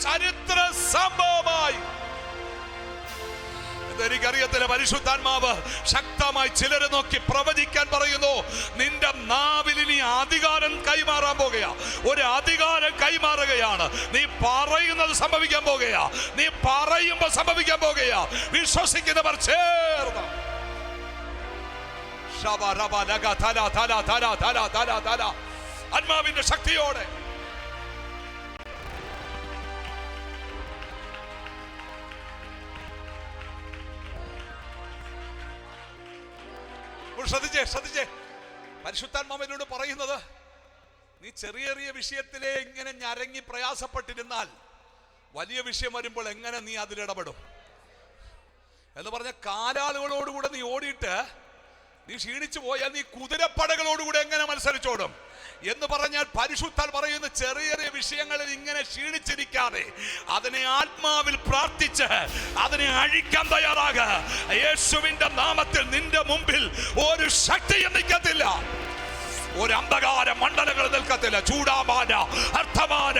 ചരിത്ര സംഭവമായി. എനിക്കറിയത്തില്ല പരിശുദ്ധാത്മാവ് ശക്തമായി ചിലരെ നോക്കി പ്രവചിക്കാൻ പറയുന്നു നിന്റെ നാവിൽ ഇനി അധികാരം കൈമാറാൻ പോകുകയാ. ഒരു അധികാരം കൈമാറുകയാണ്. നീ പറയുന്നത് സംഭവിക്കാൻ പോകുകയാ. നീ പറയുമ്പോ സംഭവിക്കാൻ പോകുകയാ. വിശ്വസിക്കുന്നവർ ചേർന്ന്. ആത്മാവിന്റെ ശക്തിയോടെ. ശ്രദ്ധിച്ചേ ശ്രദ്ധിച്ചേ. പരിശുദ്ധാത്മാവിനോട് പറയുന്നത് നീ ചെറിയ ചെറിയ വിഷയത്തിലെ ഇങ്ങനെ ഞരങ്ങി പ്രയാസപ്പെട്ടിരുന്നാൽ വലിയ വിഷയം വരുമ്പോൾ എങ്ങനെ നീ അതിലിടപെടും? എന്ന് പറഞ്ഞ കാലാളുകളോടുകൂടെ നീ ഓടിയിട്ട് നീ ക്ഷീണിച്ചു പോയാൽ നീ കുതിരപ്പടകളോടുകൂടെ എങ്ങനെ മത്സരിച്ചോടും? എന്ന് പറഞ്ഞാൽ പരിശുദ്ധൻ പറയുന്ന ചെറിയ ചെറിയ വിഷയങ്ങളിൽ ഇങ്ങനെ ക്ഷീണിച്ചിരിക്കാതെ അതിനെ ആത്മാവിൽ പ്രാർത്ഥിച്ച് അതിനെ അഴിക്കാൻ തയ്യാറാക. യേശുവിന്റെ നാമത്തിൽ നിന്റെ മുമ്പിൽ ഒരു ശക്തിയും നിൽക്കത്തില്ല. ഒരു അന്ധകാര മണ്ഡലങ്ങൾ നിൽക്കത്തില്ല. ചൂടാമാന അർത്ഥമാന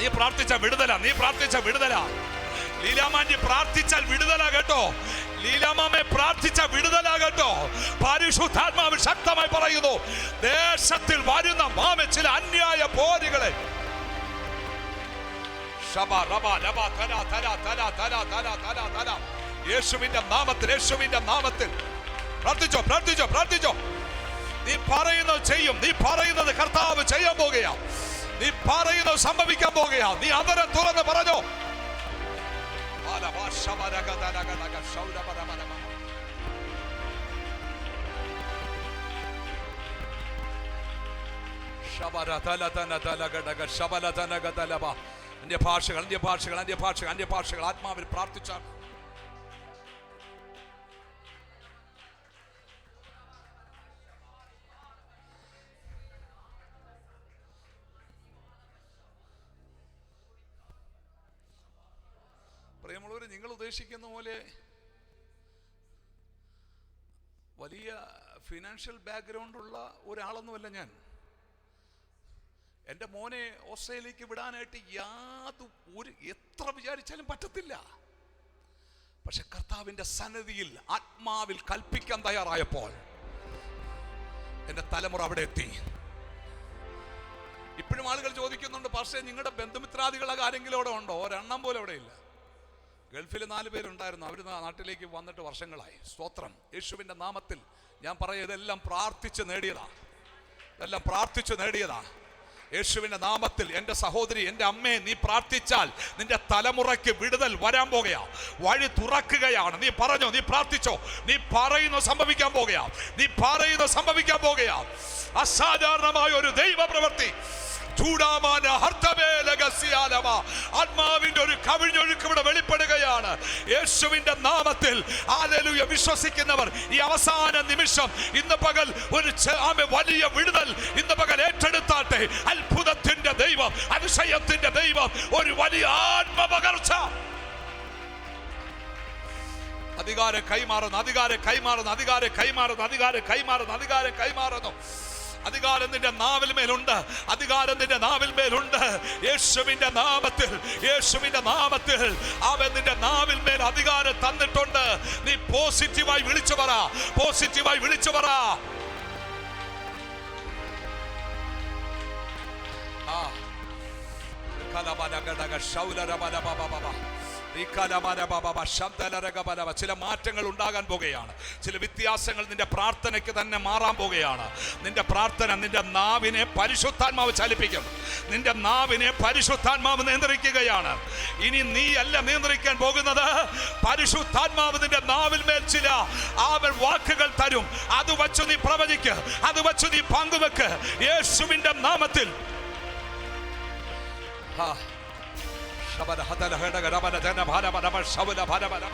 നീ പ്രാർത്ഥിച്ച വിടുതല നീ പ്രാർത്ഥിച്ച വിടുതല. ലീലാമാൻജി പ്രാർത്ഥിച്ചാൽ വിടുതല കേട്ടോ. ലീലാമാമെ പ്രാർത്ഥിച്ച വിടുതലാകട്ടോ. പരിശുദ്ധാത്മാവ് ശക്തമായി പറയുന്നു ദേശത്തിൽ വരുന്ന മാമ ചില അന്യായ പോരികളെ. യേശുവിന്റെ നാമത്തിൽ യേശുവിന്റെ നാമത്തിൽ. പ്രാർത്ഥിച്ചോ പ്രാർത്ഥിച്ചോ പ്രാർത്ഥിച്ചോ. നീ പറയുന്നത് ചെയ്യും നീ പറയുന്നത് കർത്താവ് ചെയ്യാൻ പോകുകയാ നീ പറയുന്നത് സംഭവിക്കാൻ പോകുകയാ നീ അവരെ തുറന്ന് പറഞ്ഞോ അന്യഭാഷകൾ അന്യഭാഷകൾ അന്യഭാഷകൾ അന്യഭാഷകൾ ആത്മാവിൽ പ്രാർത്ഥിച്ചാൽ ഉദ്ദേശിക്കുന്ന പോലെ വലിയ ഫിനാൻഷ്യൽ ബാക്ക്ഗ്രൗണ്ടുള്ള ഒരാളൊന്നുമല്ല ഞാൻ. എന്റെ മോനെ ഓസ്ട്രേലിയക്ക് വിടാനായിട്ട് യാതൊരു ഒരു എത്ര വിചാരിച്ചാലും പറ്റത്തില്ല. പക്ഷെ കർത്താവിന്റെ സന്നദ്ധിയിൽ ആത്മാവിൽ കൽപ്പിക്കാൻ തയ്യാറായപ്പോൾ എന്റെ തലമുറ അവിടെ എത്തി. ഇപ്പോഴും ആളുകൾ ചോദിക്കുന്നുണ്ട് പക്ഷേ നിങ്ങളുടെ ബന്ധുമിത്രാദികളൊക്കെ ആരെങ്കിലും അവിടെ ഉണ്ടോ? ഒരെണ്ണം പോലും അവിടെ ഇല്ല ഗൾഫിൽ നാല് പേരുണ്ടായിരുന്നു. അവർ നാട്ടിലേക്ക് വന്നിട്ട് വർഷങ്ങളായി. സ്തോത്രം. യേശുവിന്റെ നാമത്തിൽ ഞാൻ പറയാം ഇതെല്ലാം പ്രാർത്ഥിച്ച് നേടിയതാ. ഇതെല്ലാം പ്രാർത്ഥിച്ച് നേടിയതാ. യേശുവിന്റെ നാമത്തിൽ എന്റെ സഹോദരി എന്റെ അമ്മയെ നീ പ്രാർത്ഥിച്ചാൽ നിന്റെ തലമുറയ്ക്ക് വിടുതൽ വരാൻ പോകുകയാ. വഴി തുറക്കുകയാണ്. നീ പറഞ്ഞോ നീ പ്രാർത്ഥിച്ചോ? നീ പറയുന്നു സംഭവിക്കാൻ പോകുകയാ. നീ പറയുന്നു സംഭവിക്കാൻ പോകുകയാ. അസാധാരണമായ ഒരു ദൈവ പ്രവൃത്തി. ആത്മാവിന്റെ ഒരു കവിഞ്ഞൊഴുക്ക് ഇവിടെ വെളിപ്പെടുകയാണ്. യേശുവിന്റെ നാമത്തിൽ ആലലുയ വിശ്വസിക്കുന്നവർ ഈ അവസാന നിമിഷം ഇന്ന് പകൽ ഒരു വലിയ വിടുതൽ ഇന്ന് പകൽ ഏറ്റെടുത്താട്ടെ. അത്ഭുതത്തിന്റെ ദൈവം അതിശയത്തിന്റെ ദൈവം ഒരു വലിയ ആത്മപകർച്ച. അധികാരം കൈമാറുന്നു അധികാരം കൈമാറുന്നു അധികാരം കൈമാറുന്നു അധികാരം കൈമാറുന്നു അധികാരം കൈമാറുന്നു. അധികാരം നിന്റെ നാവിൽ മേലുണ്ട്. അധികാരം നിന്റെ നാവിൽ മേലുണ്ട്. യേശുവിന്റെ നാമത്തിൽ യേശുവിന്റെ നാമത്തിൽ അവൻ നിന്റെ നാവിൽ മേൽ അധികാരം തന്നിട്ടുണ്ട്. നീ പോസിറ്റീവായി വിളിച്ചു പറ. പോസിറ്റീവായി വിളിച്ചു പറ. ആ. കലബലഗടക ശൗലരബലബബബ. ചില മാറ്റങ്ങൾ ഉണ്ടാകാൻ പോകുകയാണ്. ചില വ്യത്യാസങ്ങൾ നിന്റെ പ്രാർത്ഥനയ്ക്ക് തന്നെ മാറാൻ പോകുകയാണ്. നിന്റെ പ്രാർത്ഥന നിന്റെ നാവിനെ പരിശുദ്ധാത്മാവ് ചലിപ്പിക്കും. നിന്റെ നാവിനെ പരിശുദ്ധാത്മാവ് നിയന്ത്രിക്കുകയാണ്. ഇനി നീ അല്ല നിയന്ത്രിക്കാൻ പോകുന്നത്. പരിശുദ്ധാത്മാവ് നിന്റെ നാവിൽ മേൽ ചില ആവൽ വാക്കുകൾ തരും. അത് വച്ചു നീ പ്രവചിക്ക്. അത് വച്ചു നീ പങ്കുവെക്ക്. യേശുവിന്റെ നാമത്തിൽ. ആ. ശബര ഹതല ഹടക രബല ജന ഭര ഭര ശബല ഭര ഭര.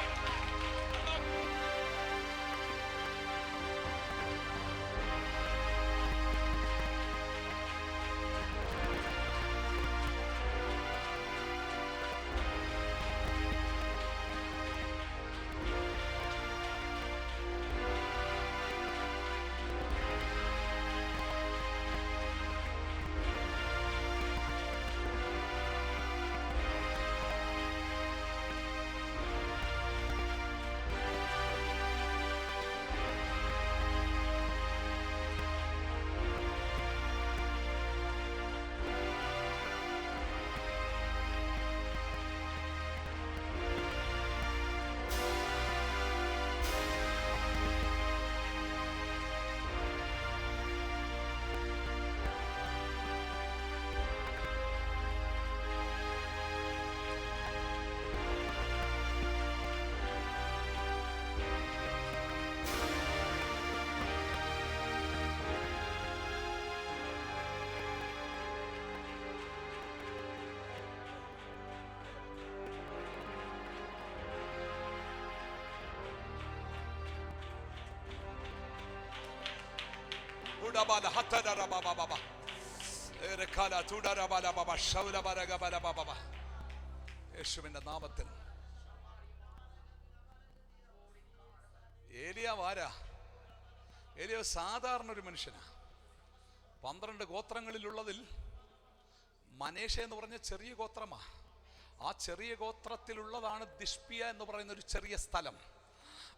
ഉഡബാല Baba എരക്കാല തുടരബലബബ. Baba. യേശുവിന്റെ നാമത്തിൽ. ഏലിയാവ് ആരാ? സാധാരണ ഒരു മനുഷ്യനാ. പന്ത്രണ്ട് ഗോത്രങ്ങളിലുള്ളതിൽ മനേഷ എന്ന് പറഞ്ഞ ചെറിയ ഗോത്രമാ. ആ ചെറിയ ഗോത്രത്തിലുള്ളതാണ് ദിഷ്പിയ എന്ന് പറയുന്ന ഒരു ചെറിയ സ്ഥലം.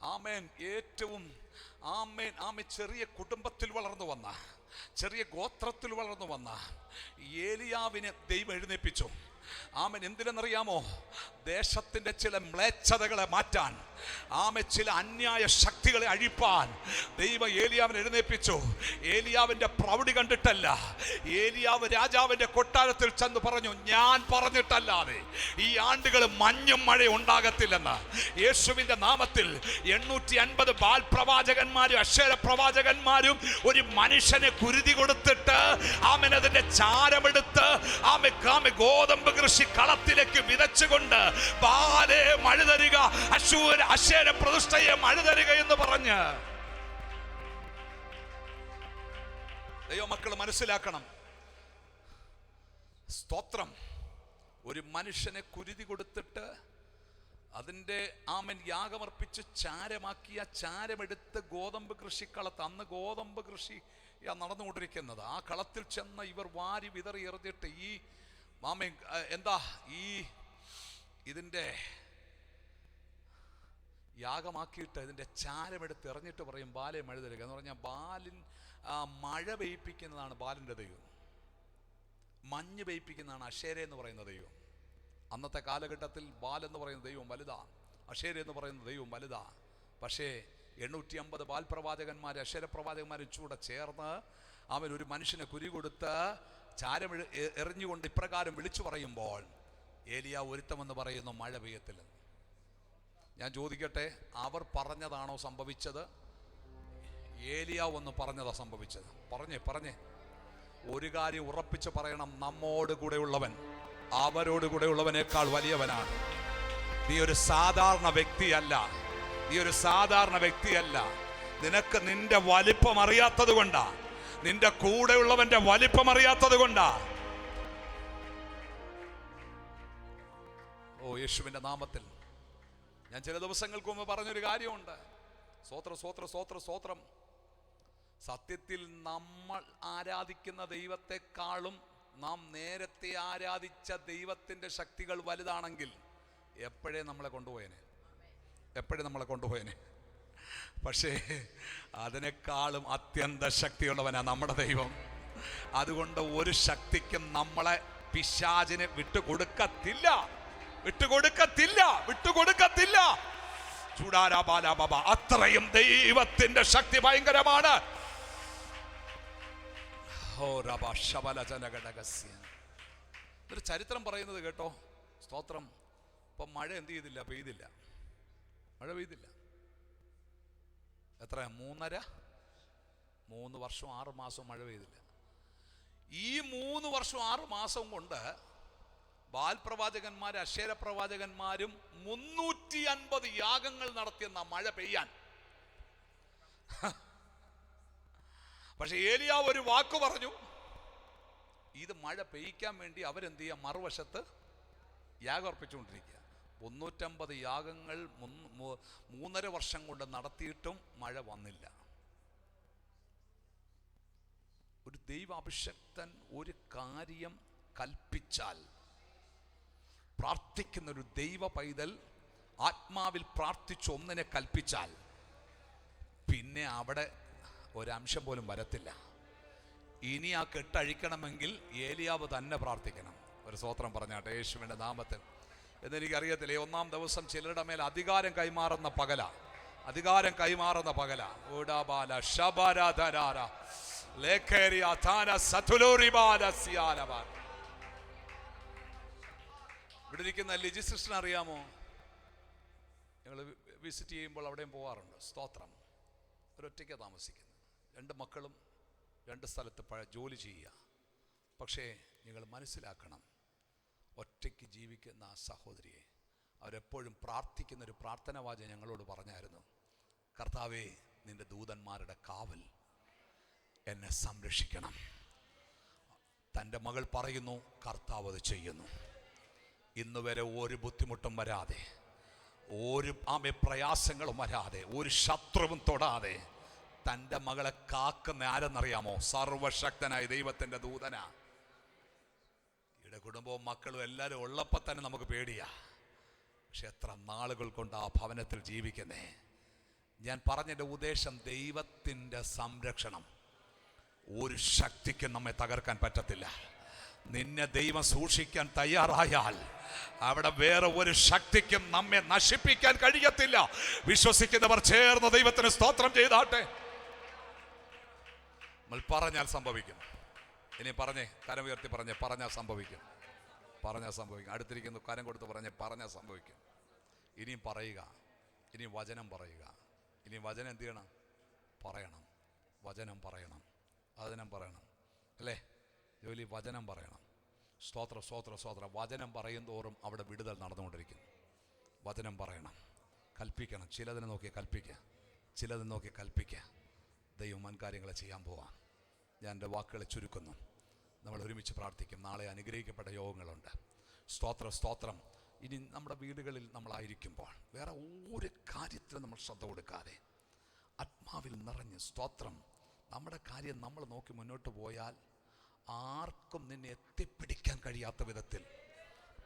ആമേൻ. ഏറ്റവും ആമേൻ ആമ ചെറിയ കുടുംബത്തിൽ വളർന്നു വന്ന ചെറിയ ഗോത്രത്തിൽ വളർന്നു വന്ന ഏലിയാവിനെ ദൈവം എഴുന്നേപ്പിച്ചു. ആമൻ എന്തിനെന്നറിയാമോ ദേശത്തിന്റെ ചില മ്ലേച്ഛതകളെ മാറ്റാൻ. ആമ ചില അന്യായ ശക്തികളെ അഴിപ്പാൻ ദൈവം ഏലിയാവിനെ എഴുന്നേൽപ്പിച്ചു ഏലിയാവിന്റെ പ്രൗഢി കണ്ടിട്ടല്ല. ഏലിയാവ് രാജാവിന്റെ കൊട്ടാരത്തിൽ ചെന്ന് പറഞ്ഞു ഞാൻ പറഞ്ഞിട്ടല്ലാതെ ഈ ആണ്ടുകൾ മഞ്ഞും മഴയും ഉണ്ടാകത്തില്ലെന്ന്. യേശുവിന്റെ നാമത്തിൽ എണ്ണൂറ്റി അൻപത് ബാൽ പ്രവാചകന്മാരും അക്ഷര പ്രവാചകന്മാരും ഒരു മനുഷ്യനെ കുരുതി കൊടുത്തിട്ട് ആമൻ ചാരമെടുത്ത് ആമെ കാമെ ഗോതമ്പ് കൃഷി കളത്തിലേക്ക് വിതച്ചുകൊണ്ട് ബാലെ മഴ തരിക അശൂര അശേര പ്രതിഷ്ഠയെ മഴ തരിക എന്ന് പറഞ്ഞ് ദൈവമക്കൾ മനസ്സിലാക്കണം. സ്തോത്രം. ഒരു മനുഷ്യനെ കുരുതി കൊടുത്തിട്ട് അതിന്റെ ആമൻ യാഗമർപ്പിച്ച് ചാരമാക്കിയ ചാരമെടുത്ത് ഗോതമ്പ് കൃഷിക്കളത്ത് അന്ന് ഗോതമ്പ് കൃഷി നടന്നുകൊണ്ടിരിക്കുന്നത്. ആ കളത്തിൽ ചെന്ന് ഇവർ വാരി വിതറി എറിഞ്ഞിട്ട് ഈ മാമൻ എന്താ ഈ ഇതിന്റെ യാഗമാക്കിയിട്ട് അതിന്റെ ചാരമെടുത്ത് എറിഞ്ഞിട്ട് പറയും ബാലെ മഴ തരിക എന്ന് പറഞ്ഞാൽ ബാലിൻ മഴ പെയ്പ്പിക്കുന്നതാണ് ബാലിന്റെ ദൈവം. മഞ്ഞ് പെയ്പ്പിക്കുന്നതാണ് അഷേര എന്ന് പറയുന്ന ദൈവം. അന്നത്തെ കാലഘട്ടത്തിൽ ബാൽ എന്ന് പറയുന്ന ദൈവം വലുതാ അഷേര എന്ന് പറയുന്ന ദൈവം വലുതാ. പക്ഷേ എണ്ണൂറ്റി അമ്പത് ബാൽ പ്രവാചകന്മാർ കൂടെ ചേർന്ന് അവൻ ഒരു മനുഷ്യനെ കുരി കൊടുത്ത് ചാരം എറിഞ്ഞുകൊണ്ട് ഇപ്രകാരം വിളിച്ചു പറയുമ്പോൾ ഏലിയ ഒരുത്തമെന്ന് പറയുന്നു മഴ പെയ്യത്തില്ലെന്ന്. ഞാൻ ചോദിക്കട്ടെ അവർ പറഞ്ഞതാണോ സംഭവിച്ചത്? ഏലിയ ഒന്ന് പറഞ്ഞതാ സംഭവിച്ചത്. പറഞ്ഞേ പറഞ്ഞേ. ഒരു കാര്യം ഉറപ്പിച്ച് പറയണം നമ്മോട് കൂടെയുള്ളവൻ അവരോട് കൂടെയുള്ളവനേക്കാൾ വലിയവനാണ്. നീ ഒരു സാധാരണ വ്യക്തിയല്ല. നീ ഒരു സാധാരണ വ്യക്തിയല്ല. നിനക്ക് നിന്റെ വലിപ്പം അറിയാത്തത് കൊണ്ടാ. നിന്റെ കൂടെയുള്ളവന്റെ വലിപ്പം അറിയാത്തത് കൊണ്ടാ. ഓ യേശുവിന്റെ നാമത്തിൽ ഞാൻ ചില ദിവസങ്ങൾക്ക് മുമ്പ് പറഞ്ഞൊരു കാര്യമുണ്ട്. സ്വോത്ര സ്വോത്ര സ്വോത്ര സ്വോത്രം സത്യത്തിൽ നമ്മൾ ആരാധിക്കുന്ന ദൈവത്തെക്കാളും നാം നേരത്തെ ആരാധിച്ച ദൈവത്തിന്റെ ശക്തികൾ വലുതാണെങ്കിൽ എപ്പോഴേ നമ്മളെ കൊണ്ടുപോയനെ? എപ്പോഴേ നമ്മളെ കൊണ്ടുപോയനെ? പക്ഷേ അതിനേക്കാളും അത്യന്ത ശക്തിയുള്ളവനാ നമ്മുടെ ദൈവം. അതുകൊണ്ട് ഒരു ശക്തിക്കും നമ്മളെ പിശാചിന് വിട്ടുകൊടുക്കത്തില്ല. വിട്ടുകൊടുക്കത്തില്ല വിട്ടുകൊടുക്കത്തില്ല. ചൂടാരാബാലാബാബ അത്രയും ദൈവത്തിന്റെ ശക്തി ഭയങ്കരമാണ്. ഒരു ചരിത്രം പറയുന്നത് കേട്ടോ. സ്തോത്രം. ഇപ്പം മഴ എന്ത് ചെയ്തില്ല? പെയ്തില്ല. മഴ പെയ്തില്ല. എത്ര മൂന്നര? മൂന്ന് വർഷം ആറ് മാസം മഴ പെയ്തില്ല. ഈ മൂന്ന് വർഷം ആറ് മാസം കൊണ്ട് ബാൽ പ്രവാചകന്മാരും അക്ഷര പ്രവാചകന്മാരും മുന്നൂറ്റി അൻപത് യാഗങ്ങൾ നടത്തിയെന്ന മഴ പെയ്യാൻ. പക്ഷെ ഏലിയ ഒരു വാക്ക് പറഞ്ഞു ഇത് മഴ പെയ്യ്ക്കാൻ വേണ്ടി അവരെന്ത് ചെയ്യുക മറുവശത്ത് യാഗം അർപ്പിച്ചുകൊണ്ടിരിക്കുക. മുന്നൂറ്റമ്പത് യാഗങ്ങൾ മൂന്നര വർഷം കൊണ്ട് നടത്തിയിട്ടും മഴ വന്നില്ല. ഒരു ദൈവാഭിഷക്തൻ ഒരു കാര്യം കൽപ്പിച്ചാൽ പ്രാർത്ഥിക്കുന്ന ഒരു ദൈവ പൈതൽ ആത്മാവിൽ പ്രാർത്ഥിച്ച് ഒന്നിനെ കൽപ്പിച്ചാൽ പിന്നെ അവിടെ ഒരംശം പോലും വരത്തില്ല. ഇനി ആ കെട്ടഴിക്കണമെങ്കിൽ ഏലിയാവ് തന്നെ പ്രാർത്ഥിക്കണം. ഒരു സ്വോത്രം പറഞ്ഞാട്ടെ യേശുവിന്റെ നാമത്തിൽ. എന്നെനിക്കറിയത്തില്ല ഒന്നാം ദിവസം ചിലരുടെ മേൽ അധികാരം കൈമാറുന്ന പകല. അധികാരം കൈമാറുന്ന പകല. ഓടാബാല ശബരധരാര. ലേഖേരി അധാന സതുലോറിബാല സിയാലബാല ഇവിടെ ഇരിക്കുന്ന ലിജി സിസ്റ്റർ അറിയാമോ ഞങ്ങൾ വിസിറ്റ് ചെയ്യുമ്പോൾ അവിടെയും പോവാറുണ്ട്. സ്തോത്രം. ഒരൊറ്റയ്ക്ക് താമസിക്കുന്നത്. രണ്ട് മക്കളും രണ്ട് സ്ഥലത്ത് പഴ ജോലി ചെയ്യുക. പക്ഷേ നിങ്ങൾ മനസ്സിലാക്കണം ഒറ്റയ്ക്ക് ജീവിക്കുന്ന ആ സഹോദരിയെ അവരെപ്പോഴും പ്രാർത്ഥിക്കുന്ന ഒരു പ്രാർത്ഥന വാചകം ഞങ്ങളോട് പറഞ്ഞായിരുന്നു. കർത്താവേ നിന്റെ ദൂതന്മാരുടെ കാവൽ എന്നെ സംരക്ഷിക്കണം. തന്റെ മകൾ പറയുന്നു കർത്താവ് അത് ചെയ്യുന്നു. ഇന്ന് വരെ ഒരു ബുദ്ധിമുട്ടും വരാതെ ഒരു ആമെ പ്രയാസങ്ങളും വരാതെ ഒരു ശത്രുവും തൊടാതെ തന്റെ മകളെ കാക്കുന്ന ആരെന്നറിയാമോ? സർവശക്തനായ ദൈവത്തിന്റെ ദൂതന. ഇവിടെ കുടുംബവും മക്കളും എല്ലാവരും ഉള്ളപ്പോൾ തന്നെ നമുക്ക് പേടിയാ. പക്ഷെ എത്ര നാളുകൾ കൊണ്ട് ആ ഭവനത്തിൽ ജീവിക്കുന്നേ? ഞാൻ പറഞ്ഞതിന്റെ ഉദ്ദേശം ദൈവത്തിന്റെ സംരക്ഷണം. ഒരു ശക്തിക്കും നമ്മെ തകർക്കാൻ പറ്റത്തില്ല. നിന്നെ ദൈവം സൂക്ഷിക്കാൻ തയ്യാറായാൽ അവിടെ വേറെ ഒരു ശക്തിക്കും നമ്മെ നശിപ്പിക്കാൻ കഴിയത്തില്ല. വിശ്വസിക്കുന്നവർ ചേർന്ന് ദൈവത്തിന് സ്തോത്രം ചെയ്താട്ടെ. നമ്മൾ പറഞ്ഞാൽ സംഭവിക്കും. ഇനി പറഞ്ഞേ കരം ഉയർത്തി പറഞ്ഞേ പറഞ്ഞാൽ സംഭവിക്കും. പറഞ്ഞാൽ സംഭവിക്കും. അടുത്തിരിക്കുന്നു കരം കൊടുത്ത് പറഞ്ഞേ പറഞ്ഞാൽ സംഭവിക്കും. ഇനിയും പറയുക. ഇനി വചനം പറയുക. ഇനി വചനം എന്ത് ചെയ്യണം? പറയണം. വചനം പറയണം. വചനം പറയണം. അല്ലേ? ജോലി വചനം പറയണം. സ്തോത്ര സ്തോത്ര സ്തോത്ര. വചനം പറയും തോറും അവിടെ വിടുതൽ നടന്നുകൊണ്ടിരിക്കുന്നു. വചനം പറയണം. കൽപ്പിക്കണം. ചിലതിനെ നോക്കി കൽപ്പിക്കുക. ചിലതിനെ നോക്കി കൽപ്പിക്കുക. ദൈവം വൻകാര്യങ്ങളെ ചെയ്യാൻ പോവാം. ഞാൻ എന്റെ വാക്കുകളെ ചുരുക്കുന്നു. നമ്മൾ ഒരുമിച്ച് പ്രാർത്ഥിക്കും. നാളെ അനുഗ്രഹിക്കപ്പെട്ട യോഗങ്ങളുണ്ട്. സ്തോത്ര സ്തോത്രം. ഇനി നമ്മുടെ വീടുകളിൽ നമ്മളായിരിക്കുമ്പോൾ വേറെ ഒരു കാര്യത്തിലും നമ്മൾ ശ്രദ്ധ കൊടുക്കാതെ ആത്മാവിൽ നിറഞ്ഞ് സ്തോത്രം. നമ്മുടെ കാര്യം നമ്മൾ നോക്കി മുന്നോട്ട് പോയാൽ ആർക്കും നിന്നെ എത്തിപ്പിടിക്കാൻ കഴിയാത്ത വിധത്തിൽ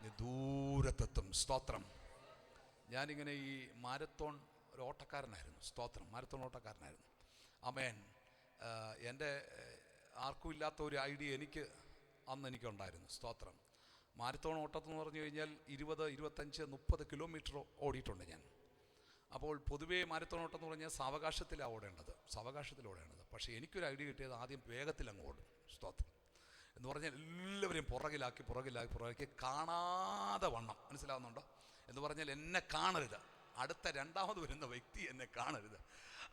നീ ദൂരത്തെത്തും. സ്തോത്രം. ഞാനിങ്ങനെ ഈ മാരത്തോൺ ഒരു ഓട്ടക്കാരനായിരുന്നു. സ്തോത്രം. മാരത്തോൺ ഓട്ടക്കാരനായിരുന്നു. അമേൻ എന്റെ ആർക്കും ഇല്ലാത്ത ഒരു ഐഡിയ എനിക്ക് അന്ന് എനിക്കുണ്ടായിരുന്നു. സ്തോത്രം. മാരത്തോൺ ഓട്ടത്തെന്ന് പറഞ്ഞു കഴിഞ്ഞാൽ ഇരുപത് ഇരുപത്തഞ്ച് മുപ്പത് കിലോമീറ്റർ ഓടിയിട്ടുണ്ട് ഞാൻ. അപ്പോൾ പൊതുവേ മാരത്തോൺ ഓട്ടം എന്ന് പറഞ്ഞാൽ സാവകാശത്തിലാണ് ഓടേണ്ടത്. സാവകാശത്തിൽ ഓടേണ്ടത്. പക്ഷേ എനിക്കൊരു ഐഡിയ കിട്ടിയത് ആദ്യം വേഗത്തിൽ അങ്ങ് ഓടും. സ്തോത്രം. എന്ന് പറഞ്ഞാൽ എല്ലാവരെയും പുറകിലാക്കി പുറകിലാക്കി പുറകിലാക്കി കാണാതെ വണ്ണം. മനസ്സിലാവുന്നുണ്ടോ? എന്ന് പറഞ്ഞാൽ എന്നെ കാണരുത്. അടുത്ത രണ്ടാമത് വരുന്ന വ്യക്തി എന്നെ കാണരുത്.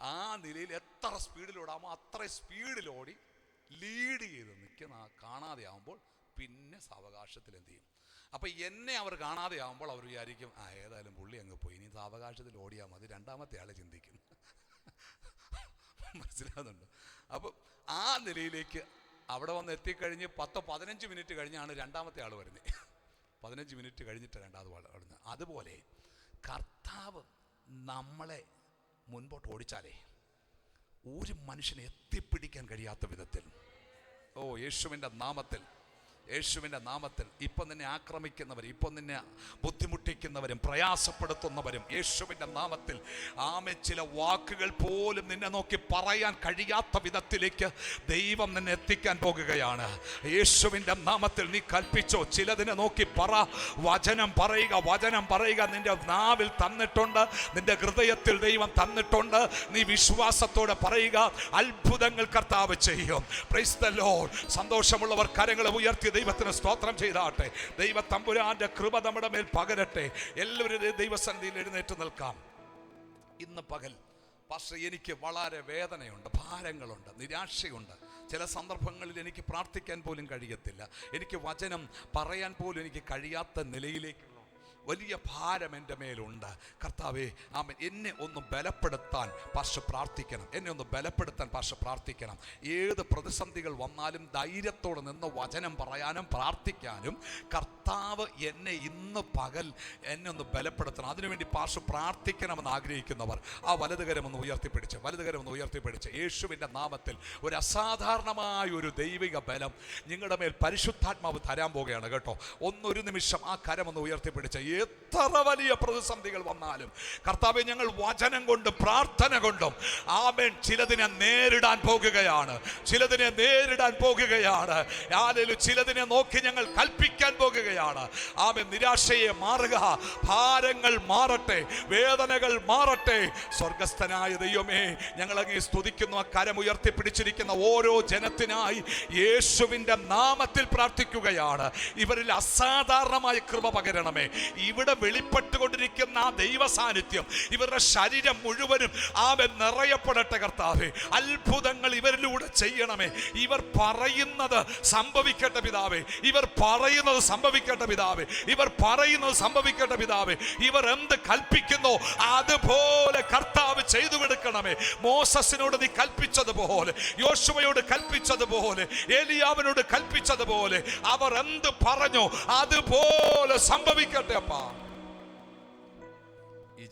ആ നിലയിൽ എത്ര സ്പീഡിലോടാമോ അത്ര സ്പീഡിലോടി ലീഡ് ചെയ്ത് നിൽക്കുന്ന കാണാതെ ആകുമ്പോൾ പിന്നെ സാവകാശത്തിൽ എന്ത് ചെയ്യും? അപ്പം എന്നെ അവർ കാണാതെ ആകുമ്പോൾ അവർ വിചാരിക്കും ആ ഏതായാലും പുള്ളി അങ്ങ് പോയി. ഇനി സാവകാശത്തിൽ ഓടിയാൽ മതി. രണ്ടാമത്തെ ആളെ ചിന്തിക്കും മനസ്സിലാകുന്നുണ്ട് അപ്പം ആ നിലയിലേക്ക് അവിടെ വന്ന് എത്തിക്കഴിഞ്ഞ് പത്തോ പതിനഞ്ച് മിനിറ്റ് കഴിഞ്ഞാണ് രണ്ടാമത്തെ ആൾ വരുന്നത് പതിനഞ്ച് മിനിറ്റ് കഴിഞ്ഞിട്ട് രണ്ടാമത് വരുന്നത്. അതുപോലെ കർത്താവ് നമ്മളെ മുൻപോട്ട് ഓടിച്ചാലേ ഒരു മനുഷ്യനെ എത്തിപ്പിടിക്കാൻ കഴിയാത്ത വിധത്തിൽ ഓ യേശുവിന്റെ നാമത്തിൽ യേശുവിന്റെ നാമത്തിൽ ഇപ്പം നിന്നെ ആക്രമിക്കുന്നവർ ഇപ്പം നിന്നെ ബുദ്ധിമുട്ടിക്കുന്നവരും പ്രയാസപ്പെടുത്തുന്നവരും യേശുവിന്റെ നാമത്തിൽ ആമെ ചില വാക്കുകൾ പോലും നിന്നെ നോക്കി പറയാൻ കഴിയാത്ത വിധത്തിലേക്ക് ദൈവം നിന്നെ എത്തിക്കാൻ പോകുകയാണ് യേശുവിന്റെ നാമത്തിൽ നീ കൽപ്പിച്ചോ ചിലതിനെ നോക്കി പറ വചനം പറയുക വചനം പറയുക നിന്റെ നാവിൽ തന്നിട്ടുണ്ട് നിന്റെ ഹൃദയത്തിൽ ദൈവം തന്നിട്ടുണ്ട് നീ വിശ്വാസത്തോടെ പറയുക അത്ഭുതങ്ങൾ കർത്താവ് ചെയ്യും പ്രൈസ്. സന്തോഷമുള്ളവർ കരങ്ങൾ ഉയർത്തി ദൈവത്തിന് സ്തോത്രം ചെയ്താട്ടെ. ദൈവ തമ്പുരാന്റെ കൃപ നമ്മുടെ മേൽ പകരട്ടെ. എല്ലാവരും ദൈവസന്നിധിയിൽ എഴുന്നേറ്റ് നിൽക്കാം. ഇന്ന് പകൽ പക്ഷേ എനിക്ക് വളരെ വേദനയുണ്ട് ഭാരങ്ങളുണ്ട് നിരാശയുണ്ട്. ചില സന്ദർഭങ്ങളിൽ എനിക്ക് പ്രാർത്ഥിക്കാൻ പോലും കഴിയത്തില്ല. എനിക്ക് വചനം പറയാൻ പോലും എനിക്ക് കഴിയാത്ത നിലയിലേക്കുള്ള വലിയ ഭാരം എന്റെ മേലുണ്ട്. കർത്താവെ ആമൻ. എന്നെ ഒന്ന് ബലപ്പെടുത്താൻ പാർശ്വ പ്രാർത്ഥിക്കണം. എന്നെ ഒന്ന് ബലപ്പെടുത്താൻ പാർശ്വ പ്രാർത്ഥിക്കണം. ഏത് പ്രതിസന്ധികൾ വന്നാലും ധൈര്യത്തോടെ നിന്ന് വചനം പറയാനും പ്രാർത്ഥിക്കാനും കർത്താവ് എന്നെ ഇന്ന് പകൽ എന്നെ ഒന്ന് ബലപ്പെടുത്തണം. അതിനുവേണ്ടി പാർശ്വ പ്രാർത്ഥിക്കണമെന്ന് ആഗ്രഹിക്കുന്നവർ ആ വലതുകരം ഒന്ന് ഉയർത്തിപ്പിടിച്ച് വലതുകരം ഒന്ന് ഉയർത്തിപ്പിടിച്ച്. യേശുവിന്റെ നാമത്തിൽ ഒരു അസാധാരണമായ ഒരു ദൈവിക ബലം നിങ്ങളുടെ മേൽ പരിശുദ്ധാത്മാവ് തരാൻ പോവുകയാണ് കേട്ടോ. ഒന്നൊരു നിമിഷം ആ കരം ഒന്ന് ഉയർത്തിപ്പിടിച്ച്. എത്ര വലിയ പ്രതിസന്ധികൾ വന്നാലും കർത്താവെ ഞങ്ങൾ വചനം കൊണ്ട് പ്രാർത്ഥന കൊണ്ടും ആമേൻ. ചിലതിനെ നേരിടാൻ പോകുകയാണ്. ചിലതിനെ നേരിടാൻ പോകുകയാണ്. ആരെങ്കിലും ചിലതിനെ നോക്കി ഞങ്ങൾ കൽപ്പിക്കാൻ പോകുകയാണ്. ആമേൻ നിരാശയെ മാറുക. ഭാരങ്ങൾ മാറട്ടെ. വേദനകൾ മാറട്ടെ. സ്വർഗസ്ഥനായ ദൈവമേ ഞങ്ങൾ അങ്ങേ സ്തുതിക്കുന്നു. ആ കരമുയർത്തി പിടിച്ചിരിക്കുന്ന ഓരോ ജനത്തിനായി യേശുവിന്റെ നാമത്തിൽ പ്രാർത്ഥിക്കുകയാണ്. ഇവരിൽ അസാധാരണമായ കൃപ പകരണമേ. ഇവിടെ വെളിപ്പെട്ടുകൊണ്ടിരിക്കുന്ന ആ ദൈവ സാന്നിധ്യം ഇവരുടെ ശരീരം മുഴുവനും ആവൻ നിറയപ്പെടട്ടെ കർത്താവേ. അത്ഭുതങ്ങൾ ഇവരിലൂടെ ചെയ്യണമേ. ഇവർ പറയുന്നത് സംഭവിക്കട്ടെ പിതാവേ. ഇവർ പറയുന്നത് സംഭവിക്കട്ടെ പിതാവേ. ഇവർ പറയുന്നത് സംഭവിക്കട്ടെ പിതാവേ. ഇവർ എന്ത് കൽപ്പിക്കുന്നു അതുപോലെ കർത്താവ് ചെയ്തു കൊടുക്കണമേ മോസസിനോട് നീ കൽപ്പിച്ചതുപോലെ യോശുവയോട് കൽപ്പിച്ചതുപോലെ ഏലിയാവിനോട് കൽപ്പിച്ചതുപോലെ അവർ എന്ത് പറഞ്ഞു അതുപോലെ സംഭവിക്കട്ടെ അപ്പാ. ഈ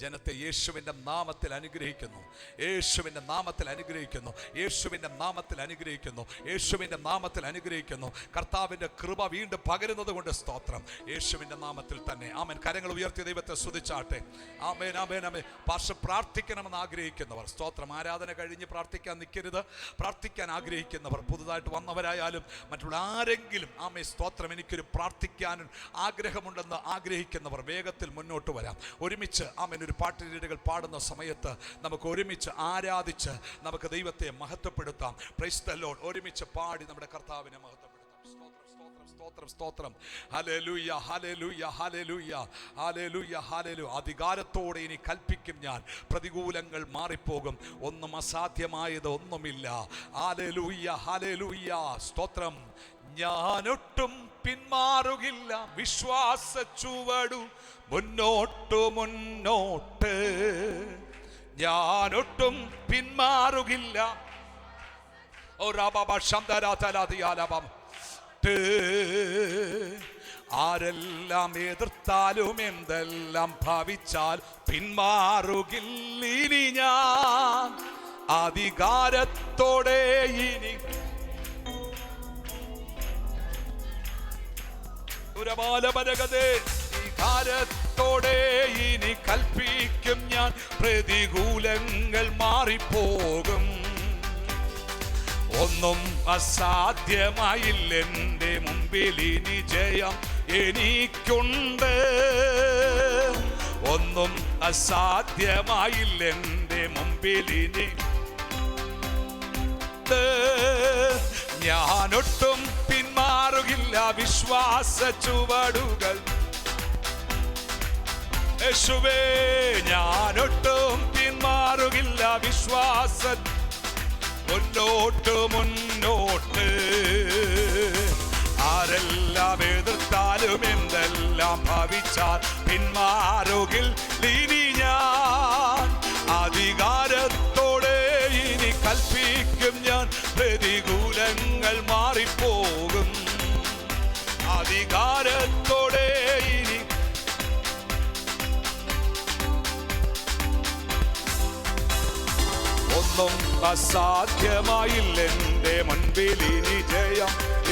ജനത്തെ യേശുവിന്റെ നാമത്തിൽ അനുഗ്രഹിക്കുന്നു. യേശുവിന്റെ നാമത്തിൽ അനുഗ്രഹിക്കുന്നു. യേശുവിന്റെ നാമത്തിൽ അനുഗ്രഹിക്കുന്നു. യേശുവിന്റെ നാമത്തിൽ അനുഗ്രഹിക്കുന്നു. കർത്താവിന്റെ കൃപ വീണ്ടും പകരുന്നത് കൊണ്ട് സ്തോത്രം. യേശുവിന്റെ നാമത്തിൽ തന്നെ. ആമൻ. കരങ്ങൾ ഉയർത്തിയ ദൈവത്തെ സ്തുതിച്ചാട്ടെ. ആമേൻ ആമേൻ ആമേൻ. പാർശ്വ പ്രാർത്ഥിക്കണമെന്ന് ആഗ്രഹിക്കുന്നവർ. സ്തോത്രം. ആരാധന കഴിഞ്ഞ് പ്രാർത്ഥിക്കാൻ നിൽക്കരുത്. പ്രാർത്ഥിക്കാൻ ആഗ്രഹിക്കുന്നവർ. പുതുതായിട്ട് വന്നവരായാലും മറ്റുള്ള ആരെങ്കിലും ആമേ സ്തോത്രം. എനിക്കൊരു പ്രാർത്ഥിക്കാനും ആഗ്രഹമുണ്ടെന്ന് ആഗ്രഹിക്കുന്നവർ വേഗത്തിൽ മുന്നോട്ട് വരാം. ഒരുമിച്ച് ആമേൻ ഒരു പാട്ടുരീടുകൾ പാടുന്ന സമയത്ത് നമുക്ക് ഒരുമിച്ച് ആരാധിച്ച് നമുക്ക് ദൈവത്തെ മഹത്വപ്പെടുത്താം. പ്രൈസ് ദ ലോർഡ് ഒരുമിച്ച് പാടി നമ്മുടെ കർത്താവിനെ മഹത്വപ്പെടുത്താം. സ്തോത്രം സ്തോത്രം സ്തോത്രം സ്തോത്രം. ഹല്ലേലൂയ ഹല്ലേലൂയ ഹല്ലേലൂയ ഹല്ലേലൂയ ഹല്ലേലൂ അധികാരത്തോടെ ഇനി കൽപ്പിക്കും ഞാൻ. പ്രതികൂലങ്ങൾ മാറിപ്പോകും. ഒന്നും അസാധ്യമായത് ഒന്നുമില്ല. ഹല്ലേലൂയ ഹല്ലേലൂയ സ്തോത്രം. ഞാനൊട്ടും പിന്മാറുകില്ല. വിശ്വാസ ചുവടു മുന്നോട്ടു മുന്നോട്ട്. ഞാനൊട്ടും പിന്മാറുകില്ല. ആരെല്ലാം എതിർത്താലും എന്തെല്ലാം ഭാവിച്ചാൽ പിന്മാറുകില്ലിനി ഞാൻ. അധികാരത്തോടെ ഇനി അധികാരത്തോടെ ഇനി കൽപ്പിക്കും ഞാൻ. പ്രതികൂലങ്ങൾ മാറിപ്പോകും. ഒന്നും അസാധ്യമായില്ലെന്റെ മുമ്പിൽ ഇനി ജയം എനിക്കുണ്ട്. ഒന്നും അസാധ്യമായില്ലെന്റെ മുമ്പിൽ ഇനി. ഞാനൊട്ടും പിന്മാറുകില്ല വിശ്വാസ ചുവടുകൾ. യേശുവേ ഞാനൊട്ടും പിന്മാറുകില്ല വിശ്വാസ. മുന്നോട്ട് മുന്നോട്ട്. ആരെല്ലാം എതിർത്താലും എന്തെല്ലാം ഭവിച്ചാൽ പിന്മാറുകിൽ ഇനി ഞാൻ. അധികാരത്തോടെ ഇനി കൽപ്പിക്കും ഞാൻ. പ്രതികൂലങ്ങൾ മാറിപ്പോകും. അധികാരത്തോടെ ഇനി. ഒന്നും അസാധ്യമായില്ലെന്റെ മുൻപിൽ ഇനി ജയം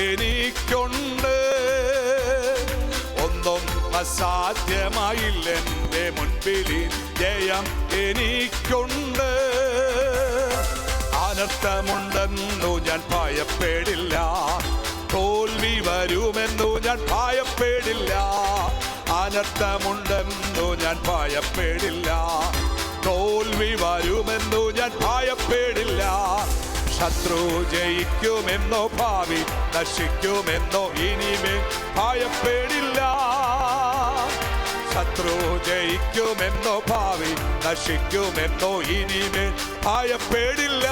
എനിക്കുണ്ട്. ഒന്നും അസാധ്യമായില്ലെന്റെ മുൻപിൽ ജയം എനിക്കുണ്ട്. അനർത്ഥമുണ്ടെന്നു ഞാൻ ഭയപ്പെടില്ല. വരുമെന്നു ഞാൻ ഭയപ്പെടില്ല. അനർത്ഥമുണ്ടെന്നു ഞാൻ ഭയപ്പെടില്ല. തോൽവി വരുമെന്നു ഞാൻ ഭയപ്പെടില്ല. ശത്രു ജയിക്കുമെന്നോ ഭാവി നശിക്കുമെന്നോ ഇനിമേ ഭയപ്പെടില്ല. ശത്രു ജയിക്കുമെന്നോ ഭാവി നശിക്കുമെന്നോ ഇനിമേ ഭയപ്പെടില്ല.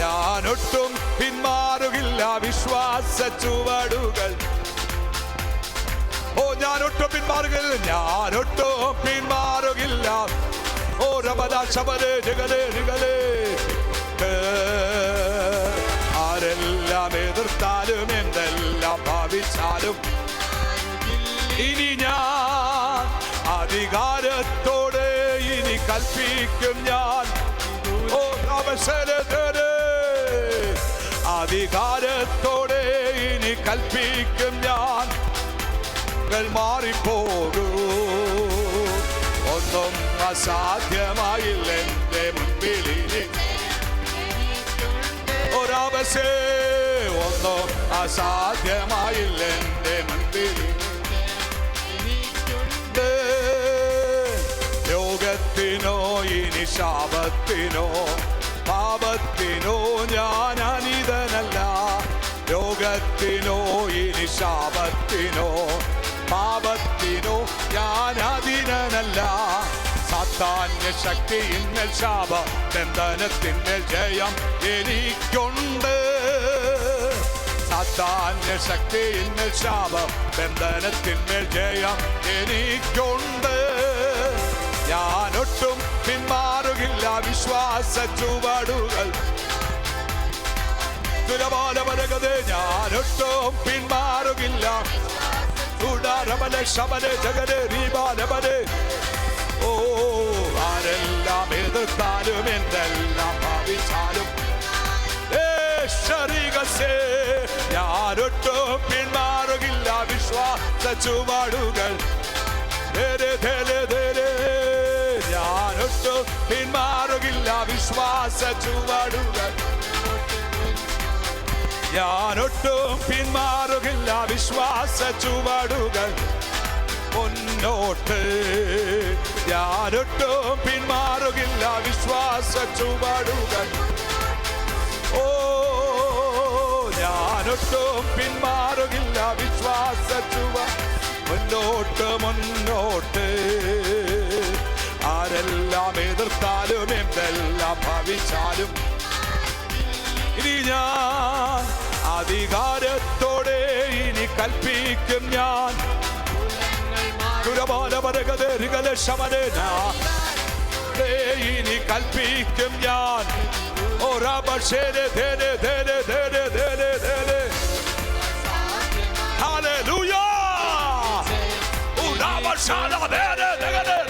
ഞാനൊട്ടും പിന്മാറുകില്ല വിശ്വാസ ചുവടുകൾ. ഓ ഞാനൊട്ടും പിന്മാറുകില്ല ഞാനൊട്ടും പിന്മാറുകില്ല. ഓ രമദ ശബരേ ജഗലേ ജഗലേ ആരെല്ലാം എതിർത്താലും എന്തെല്ലാം ഭാവിച്ചാലും. ഇനി ഞാൻ അധികാരത്തോടെ ഇനി കൽപ്പിക്കും ഞാൻ. ഓ അവസരത്തിന് അധികാരത്തോടെ ഇനി കൽപ്പിക്കും ഞാൻ. മാറിപ്പോകൂ. ഒന്നും അസാധ്യമായില്ല എന്റെ മുൻപിൽ ഇനി ഒരവസേ ഒന്നും അസാധ്യമായില്ല എന്റെ മുൻപിൽ ഇനി രോഗത്തിനോ ഇനി ശാപത്തിനോ പാപത്തിനോ ഞാൻ അനിതനല്ല രോഗത്തിനോ ഇനി ശാപത്തിനോ. പാപത്തിനോ ഞാൻ അധീനനല്ല ശക്തി ഇന്നൽ ശാപ ബന്ധനത്തിന്മേൽ ജയം എനിക്കുണ്ട്. സാത്താന്യ ശക്തിയിന്മേൽ ശാപ ബന്ധനത്തിന്മേൽ ജയം എനിക്കുണ്ട്. ഞാനൊട്ടും പിന്മാറുകില്ല വിശ്വാസ ചുവടുകൾ. ദുരബാലപരകതെ ഞാനൊട്ടും പിന്മാറുകില്ല. ഉടാരമന ശമന ജഗന് റീബാലമന് ഓ ആരെല്ലാം എതിർത്താലും എന്തെല്ലാം ഭാവിച്ചാലും. ഞാനൊട്ടും പിന്മാറുകില്ല വിശ്വാസ ചുവടുകൾ. ധേരെ, ധേരെ, ധേരെ. ഞാനൊട്ടും പിന്മാറുകില്ല വിശ്വാസ ചുവടുകൾ. ഞാനൊട്ടും പിന്മാറുകില്ല വിശ്വാസ ചുവടുകൾ. മുന്നോട്ട് ഞാനൊട്ടും പിന്മാറുകില്ല വിശ്വാസ ചുവടുകൾ. ഓ ഞാനൊട്ടും പിന്മാറുകില്ല വിശ്വാസ ചുവ. മുന്നോട്ട് മുന്നോട്ട്. ആരെല്ലാം എതിർത്താലും എന്തെല്ലാം ഭവിച്ചാലും ഇനി ഞാൻ അധികാരത്തോടെ ഇനി കൽപ്പിക്കും ഞാൻ ഇനി കൽപ്പിക്കും ഞാൻ ധേരെ ധേരെ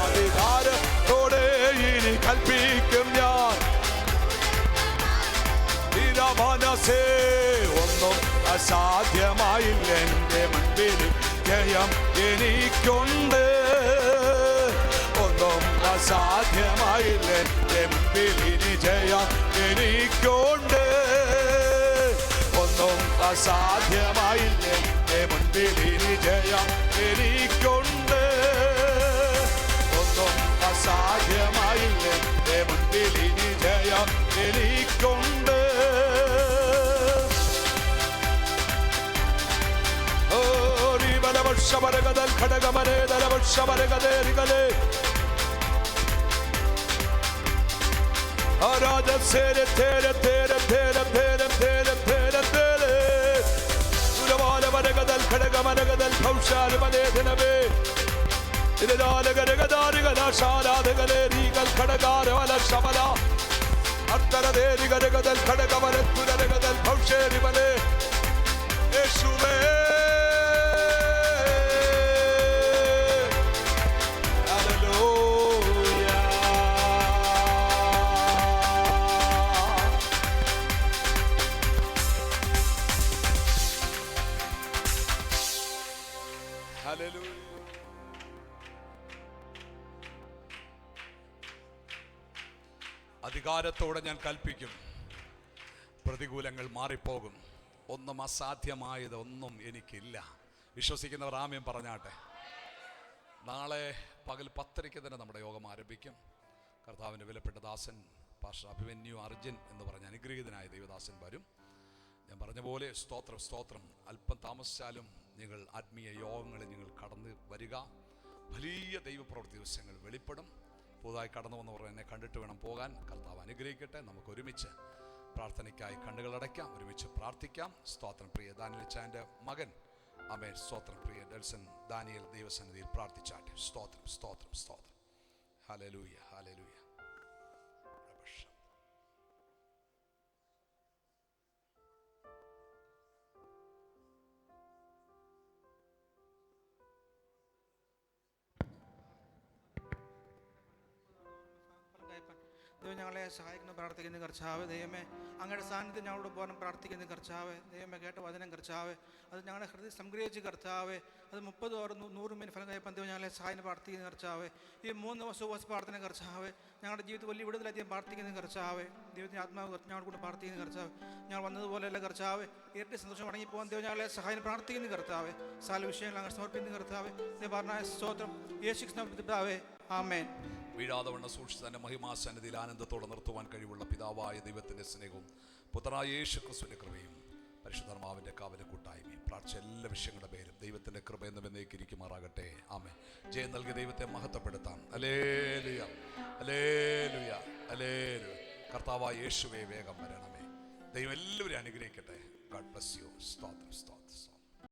അധികാരത്തോടെ ഇനി കൽപ്പിക്കും ഞാൻ. മനസ്സേ ഒന്നും അസാധ്യമായില്ല എന്റെ മുൻപിൽ ജയം എനിക്കുണ്ട്. ഒന്നും അസാധ്യമായില്ല എന്റെ മുൻപിൽ ഇനി ജയം എനിക്കുണ്ട്. ഒന്നും അസാധ്യമായില്ല എന്റെ മുൻപിൽ ഇനി ജയം എനിക്കുണ്ട് ഒന്നും അസാധ്യമായില്ല? എന്റെ മുൻപിൽ ഇനി ജയം എനിക്കുണ്ട് ഓരി ബലവർഷമരകതൽ ഘടകമനേ ദലവർഷമരകതേരികലേ ആരാജസേരെ തേരെ തേരെ തേരെ തേരെ തേരെ തേരെ തേരെ സുരവാലമരകതൽ ഘടകമരകതൽ ഭൗഷാലുമലേഖനമേ ഇതിനാലകരകതാരികലാശാരാധകലേ രീകൽ ഘടകാരവല ശമല അത്തരതേരി കരകതൽ ഘടകവരത്തുരകതൽ ഭൗഷേരിമലേ യേശുവേ അധികാരത്തോടെ ഞാൻ കൽപ്പിക്കും. പ്രതികൂലങ്ങൾ മാറിപ്പോകും. ഒന്നും അസാധ്യമായത് ഒന്നും എനിക്കില്ല. വിശ്വസിക്കുന്നവർ ആമ്യം പറഞ്ഞാട്ടെ. നാളെ പകൽ പത്തരയ്ക്ക് തന്നെ നമ്മുടെ യോഗം ആരംഭിക്കും. കർത്താവിന്റെ വിലപ്പെട്ട ദാസൻ പാഷ അഭിമന്യു അർജുൻ എന്ന് പറഞ്ഞ അനുഗ്രഹീതനായ ദൈവദാസൻ വരും. ഞാൻ പറഞ്ഞ പോലെ സ്തോത്രം സ്തോത്രം. അല്പം താമസിച്ചാലും നിങ്ങൾ ആത്മീയ യോഗങ്ങളിൽ നിങ്ങൾ കടന്ന് വരിക. വലിയ ദൈവപ്രവൃത്തി ദിവസങ്ങൾ വെളിപ്പെടും. പുതുതായി കടന്നു വന്നവർ എന്നെ കണ്ടിട്ട് വേണം പോകാൻ. കർത്താവ് അനുഗ്രഹിക്കട്ടെ. നമുക്ക് ഒരുമിച്ച് പ്രാർത്ഥനയ്ക്കായി കണ്ണുകൾ അടയ്ക്കാം. ഒരുമിച്ച് പ്രാർത്ഥിക്കാം. സ്തോത്രം പ്രിയ ദാനിലിച്ചാന്റെ മകൻ. അമേൻ സ്തോത്രം പ്രിയ ഡെൽസൺ ദാനിയൽ ദൈവസന്നിധിയിൽ പ്രാർത്ഥിച്ചാട്ടെ. സ്തോത്രം സ്തോത്രം സ്തോത്രം. ഹലലൂയ ഞങ്ങളെ സഹായിക്കണം പ്രാർത്ഥിക്കുന്ന കർച്ചാവ് ദൈവമേ. അങ്ങയുടെ സാന്നിധ്യം ഞങ്ങളോട് പോകാൻ പ്രാർത്ഥിക്കുന്ന കർച്ചാവ് ദൈവമേ കേട്ട വചനം കർച്ചാവ് അത് ഞങ്ങളുടെ ഹൃദയം സംഗ്രഹിച്ച് കർത്താവ്. അത് മുപ്പത് ഓർ നൂറ് മിനിറ്റ് ഫലം കഴിയപ്പം ദൈവം ഞങ്ങളെ സഹായം പ്രാർത്ഥിക്കുന്ന കർച്ചാവ് ഈ മൂന്ന് ദിവസം ഉപവാസ പ്രാർത്ഥന കർച്ചാവ് ഞങ്ങളുടെ ജീവിതത്തിൽ വലിയ വിടുതലധികം പ്രാർത്ഥിക്കുന്ന കർച്ചാവ് ദൈവത്തിന്റെ ആത്മാവ് ഞങ്ങളുടെ കൂടെ പ്രാർത്ഥിക്കുന്ന കർച്ചാവ് ഞങ്ങൾ വന്നതുപോലെയല്ല കർച്ചാവ് ഇരട്ടി സന്തോഷം അടങ്ങിപ്പോകാൻ പോകാൻ ദൈവം ഞങ്ങളെ സഹായം പ്രാർത്ഥിക്കുന്ന കർത്താവ്. സാല വിഷയങ്ങൾ അങ്ങനെ സമർപ്പിക്കുന്ന കർത്താവ്. പറഞ്ഞ സ്തോത്രം. യേശു കർത്താവേ ആമേൻ. വീഴാതെ വണ്ണ സൂക്ഷിച്ച് തന്നെ മഹിമാസന്നിധിയിൽ ആനന്ദത്തോടെ നിർത്തുവാൻ കഴിവുള്ള പിതാവായ ദൈവത്തിന്റെ സ്നേഹവും പുത്രനായ യേശു ക്രിസ്തുവിന്റെ കൃപയും പരിശുദ്ധർമാവിന്റെ കാവലും കൂട്ടായ്മയും. പ്രാർത്ഥിച്ച എല്ലാ വിഷയങ്ങളുടെ പേരും ദൈവത്തിന്റെ കൃപ എന്ന് എന്നേക്കിരിക്കുമാറാകട്ടെ ആമേ ജയം നൽകിയ ദൈവത്തെ മഹത്വപ്പെടുത്താം. അലേലുയ അലേലുയ അലേലു കർത്താവായ യേശുവേ വേഗം വരണമേ. ദൈവം എല്ലാവരും അനുഗ്രഹിക്കട്ടെ. God bless you. സ്തോത്രം സ്തോത്രം.